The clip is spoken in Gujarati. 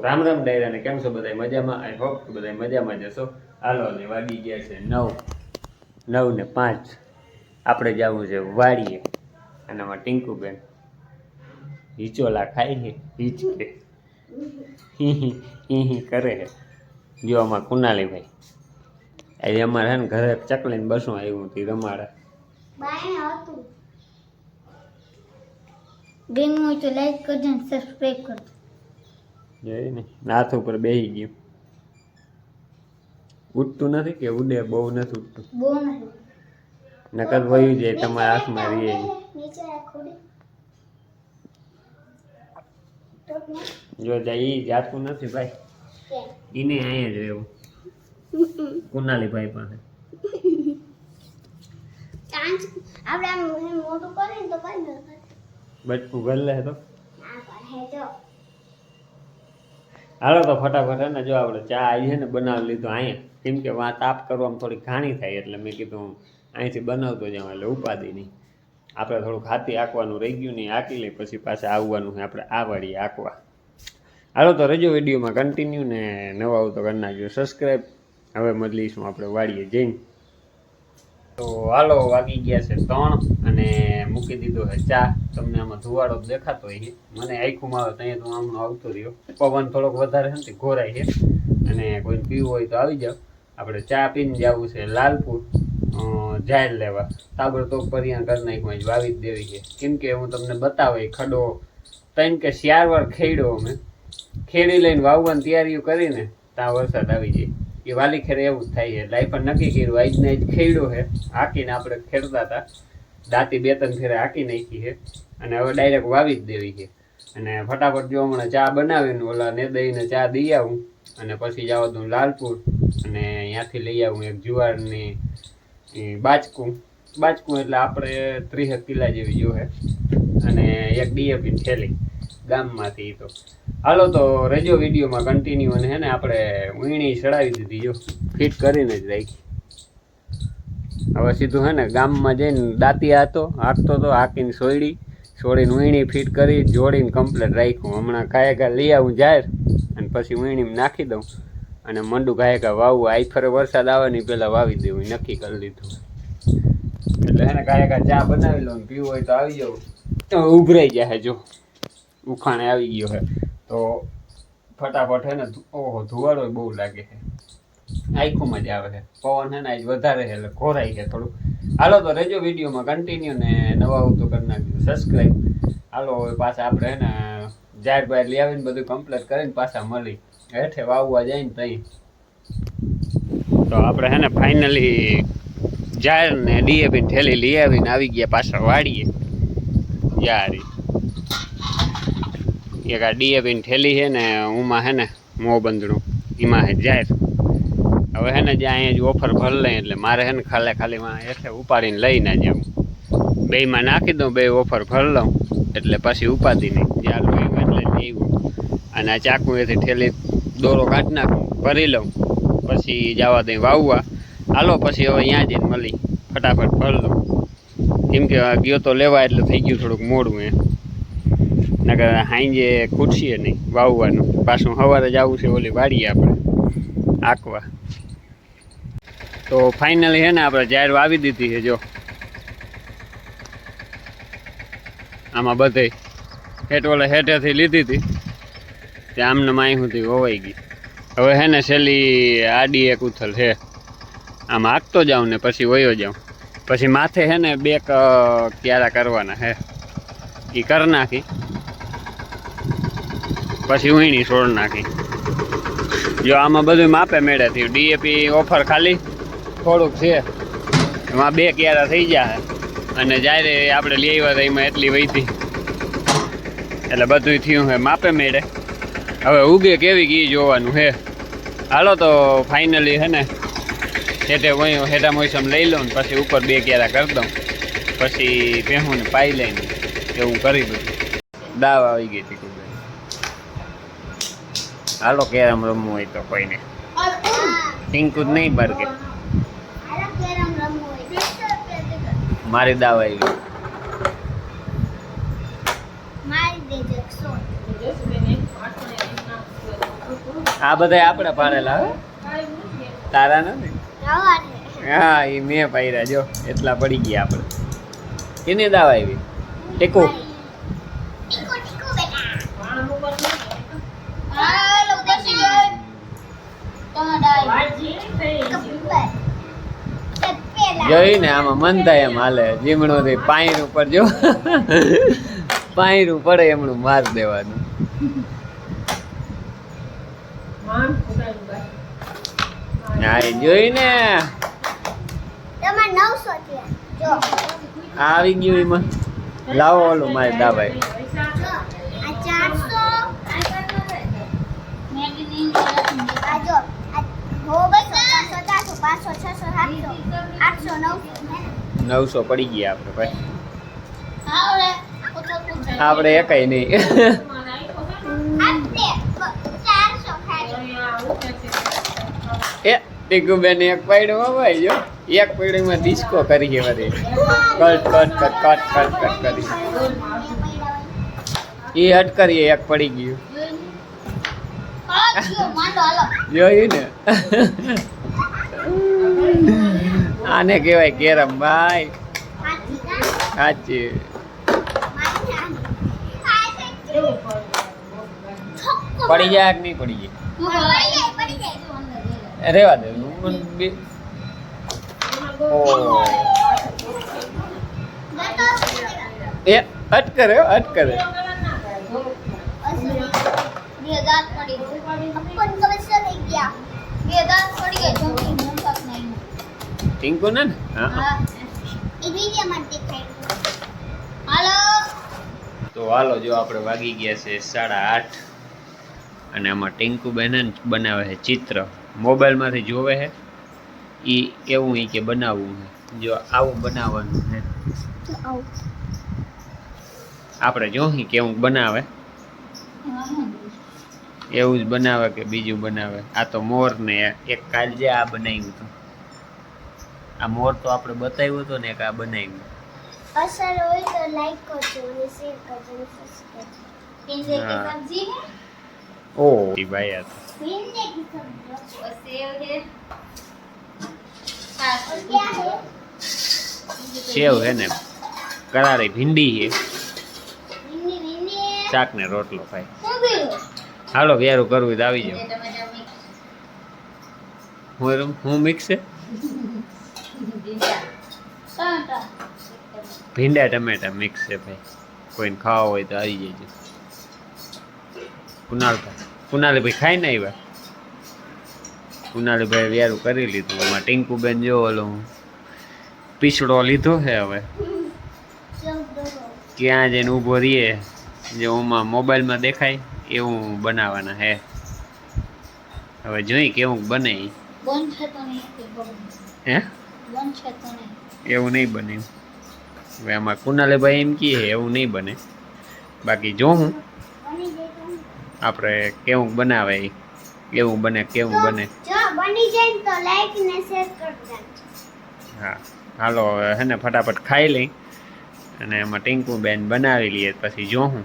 રામ રામ ડાયરાને કેમ છો બધા મજામાં? આઈ હોપ કે બધા મજામાં જશો હાલો ને વાગી ગયા છે નવ. નવ ને પાંચ. આપણે જવું છે વાડીએ. અને આમાં ટીંકુબેન હિચોલા ખાય છે, હિચકે. હિ હી હી હી કરે છે. જો આમાં કુનાલીભાઈ આજે અમારે છે ને ઘરે ચકલીને બસું આવ્યું હતી, રમાડે. ગેમ હોય તો લાઈક કરજો અને સબસ્ક્રાઇબ કરજો. જોઈ ને? નાથ ઉપર બેસી ગયું. ઉઠતું નથી કે ઉડે? બહુ નથી ઉઠતું. નકદ નકર વયું જાય તમારા હાથમાં રહીએ જો જાય એ જાતું નથી ભાઈ. એને અહીંયા જ રહેવું. કુનાલી ભાઈ પાસે આપણે મોટું કરીએ તો કઈ ન હાલો તો ફટાફટ ને જો આપણે ચા આવી છે ને બનાવી લીધો અહીંયા. કેમ કે વાં તાપ કરવામાં થોડી ઘાણી થાય એટલે મેં કીધું અહીંથી બનાવતો જાઉં એટલે ઉપાધિ નહીં. આપણે થોડુંક હાથી આંકવાનું રહી ગયું નહીં આંકી લઈ પછી પાછા આવવાનું છે આપણે આ વાળી આંકવા. હાલો તો રજો વિડીયોમાં કન્ટિન્યુ ને નવા આવું તો કરી નાખજો. સબસ્ક્રાઈબ હવે મળીશું આપણે વાળીએ જઈને. તો હાલો વાગી ગયા છે ત્રણ અને મૂકી દીધો છે ચા. તમને આમાં ધુવાડો દેખાતો હોય મને આખું આવે ત્યાં તો આમનો આવતો રહ્યો. પવન થોડોક વધારે છે ને ઘોરાય છે. અને કોઈને પીવું હોય તો આવી જાવ આપણે ચા પીને જવું છે લાલપુર. જાહેર લેવા. તાબડતોબ પરિયા કરી નાખવા જ વાવી જ દેવી છે. કેમ કે હું તમને બતાવે ખડો ત્રણ કે ચાર વાર ખેડ્યો અમે. ખેડી લઈને વાવવાની તૈયારીઓ કરીને ત્યાં વરસાદ આવી જાય એ વાલી ખેરે એવું જ થાય છે. એટલે પણ નક્કી કર્યું આજને આજ ખેડ્યો છે. હાકીને આપણે ખેડતા હતા. દાંતી બે ત્રણ ફેરે હાકી નાખી છે. અને હવે ડાયરેક્ટ વાવી જ દેવી છે. અને ફટાફટ જો હમણાં ચા બનાવીને ઓલા ને દઈને ચા દઈ આવું. અને પછી જવા તું લાલપુર. અને ત્યાંથી લઈ આવું એક જુવારની બાચકું બાચકું એટલે આપણે ત્રીસ કિલા જેવી જોહે અને એક ડીએપી થેલી ગામમાંથી તો. હાલો તો રેજો વિડીયોમાં કન્ટિન્યુ અને હે ને આપણે વીણી ચડાવી દીધી જો. ફિટ કરીને જ રાખી. હવે સીધું હે ને ગામમાં જઈને દાંતિયા હતો, હાંકતો તો, હાંકીને સોયડી સોડીને વીણી, ફિટ કરી, જોડીને કમ્પ્લેટ રાખ્યું. હમણાં કાંઈ લઈ આવું જાહેર, અને પછી વીણીમાં નાખી દઉં. અને મંડું કાયકા વાવું વાવવું આઈ ફરે વરસાદ આવે ને પહેલાં વાવી દેવું નક્કી કરી લીધું. એટલે હે ને કાંઈ કાંઈ ચા બનાવી લઉં પીવું હોય તો આવી જાઉં તો ઉભરાઈ જાય જો. ઉખાણે આવી ગયો હે. તો ફટાફટ હે ને ઓહો ધુવાડો બહુ લાગે છે આખું જ આવે છે. પવન છે ને આજ વધારે છે એટલે ઘોરાય છે થોડું હાલો તો રેજો વિડીયોમાં કન્ટિન્યુ ને નવા આવું તો કરી નાખજો. સબસ્ક્રાઈબ હાલો, હવે પાછા આપણે ને જાહેર બહાર લઈ આવીને બધું કમ્પ્લીટ કરીને પાછા મળી. હેઠે વાવવા જાય ને તઈ. તો આપણે હે ને ફાઇનલી જાહેર ને ડીએપી ઠેલી લઈ આવીને આવી ગયા પાછા વાડીએ. યારી. એક આ ડીએપી ની ઠેલી છે ને ઉમાં હે ને મોં બંધણું એમાં હે જાહેર. હવે હે ને જ્યાં અહીંયા જ ઓફર ભર લઈ એટલે મારે હે ને ખાલી ખાલી હેઠે ઉપાડીને લઈને જાઉં બેયમાં નાખી દઉં બે ઓફર ભર લઉં, એટલે પછી ઉપાડી નહીં. જ્યાં લોહી એટલે લેવું અને આ ચાકુ એથી ઠેલી દોરો કાઢી નાખું, ભરી લઉં. પછી જવા દઈ વાવવા. હાલો પછી હવે અહીંયા જઈને મળી. ફટાફટ ભર લઉં. કેમ કે ગયો તો લેવા એટલે થઈ ગયું થોડુંક મોડું એ નકર હાંજે ખૂટશીએ નહીં વાવવાનું. પાછું સવારે જ આવું છે ઓલી વાડીએ આપણે. આંકવા. તો ફાઇનલી હે ને આપણે જાહેર વાવી દીધી છે, જો. આમાં બધે હેઠ ઓલે હેઠેથી લીધી હતી. તે આમને સુધી હોવાઈ ગઈ. હવે હે ને છેલ્લી આડી એક ઉથલ છે. આમ હાંકતો જાઉં ને પછી વયો જાઉં. પછી માથે હે ને બે ક્યારા કરવાના હે. એ કરી નાખી. પછી વીણી છોડ નાખી. જો આમાં બધું માપે મેળે થયું. ડીએપી ઓફર ખાલી. થોડુંક છે. એમાં બે ક્યારા થઈ જાય અને જ્યારે આપણે લઈ આવ્યા હતા એમાં એટલી વહીતી એટલે બધું થયું હે માપે મેળે. હવે ઉગે કેવી ગઈ જોવાનું હે હાલો તો ફાઇનલી હે ને હેઠે વયું હેઠા મોસમ લઈ લઉં ને પછી ઉપર બે ક્યારા કરી દઉં. પછી ભેહું ને પાઈ લઈને એવું કરી દઉં દાવ આવી ગઈ હતી હાલો કેરમ રમવું હોય તો કોઈને. ટીંકુ જ નહીં બરકે આલા કેરમ રમવું હોય મારી દાવ આવી ને આ બધા આપણે પાડેલા હો. તારા નથી? હા એ મેં પાડ્યા જો એટલા પડી ગયા આપણે. કેની દાવા આવી? ટીકો ટીકો બેટા હા લોકો છે તમારા કપડા પેલા ને આમાં મન થાય એમ હાલે. જીમણું થી પાયર ઉપર જો. પાઈર પડે એમનું માર દેવાનું. હા એ જોઈને. તમારે નવસો થયા. જો. આ આવી ગયું એમાં. લાવો ઓલું મારે દાભાઈ જો આ ચારસો આ જો આ હો બસો ચારસો ચારસો પાંચસો છસો સાતસો આઠસો નવસો પડી ગયા આપણે ભાઈ. આપણે એકાઈ નહીં. એ ટીકુ બેન એક પાડ્યો ભાઈ જો. એક પાડ્યોમાં ડિસ્કો કરી છે બધી cut cut cut cut cut cut કરી. એ અટકરીએ એક પડી ગયું. જોયું ને? આને કહેવાય કેરમ ભાઈ સાચી પડી જાય કે નહીં પડી જાય રેવા દે મને બી- ઓહ. એ હટ કરે હો, હટ કરે ટીંકુ ને? હા તો હાલો જો આપણે વાગી ગયા છે સાડા આઠ અને આમાં ટીંકુ બેન બનાવે છે ચિત્ર. મોબાઈલમાંથી જોવે છે. એ એવું ઈ કે બનાવવું છે. જો આવું બનાવવાનું છે. આપણે જોઈ કેવું બનાવે. એવું જ બનાવે કે બીજું બનાવે. આ તો મોર ને એક કાલ જે આ બનાવ્યું હતું. આ મોર તો આપણે બતાવ્યું હતું ને એક આ બનાવ્યું. અસર હોય તો લાઈક કરજો અને શેર કરજો અને સબસ્ક્રાઇબ પિંજે કી સબ્જી હે. ઓ. ભાઈ આ પિંજે સેવ હે. સેવ ને. કરારે ભીંડી હે. શાક ને રોટલો ખાય હાલો વેરું કરવું તો આવી જાવ હું હું મિક્સ છે ભીંડા ટમેટા મિક્સ છે ભાઈ. કોઈને ખાવા હોય તો આવી જજો. કુનાલ કુનાલભાઈ ભાઈ ખાઈ ને આવ્યા? કુનાલી ભાઈ વ્યારું કરી લીધું. એમાં ટીંકુ બેન જો ઓલો પીસડો લીધો છે હવે. ક્યાં જઈને ઊભો રહીએ? જે ઓમાં મોબાઈલમાં દેખાય એવું બનાવવાના હે હવે જોઈ કેવું બને. હે? એવું નહીં બને. હવે આમાં કુનાલે ભાઈ એમ કહે એવું નહીં બને. બાકી જો હું. આપણે કેવું બનાવે એવું કેવું બને કેવું બને. હા. હાલો હવે હે ને ફટાફટ ખાઈ લઈ. અને એમાં ટીંકુ બેન બનાવી લઈએ પછી જો હું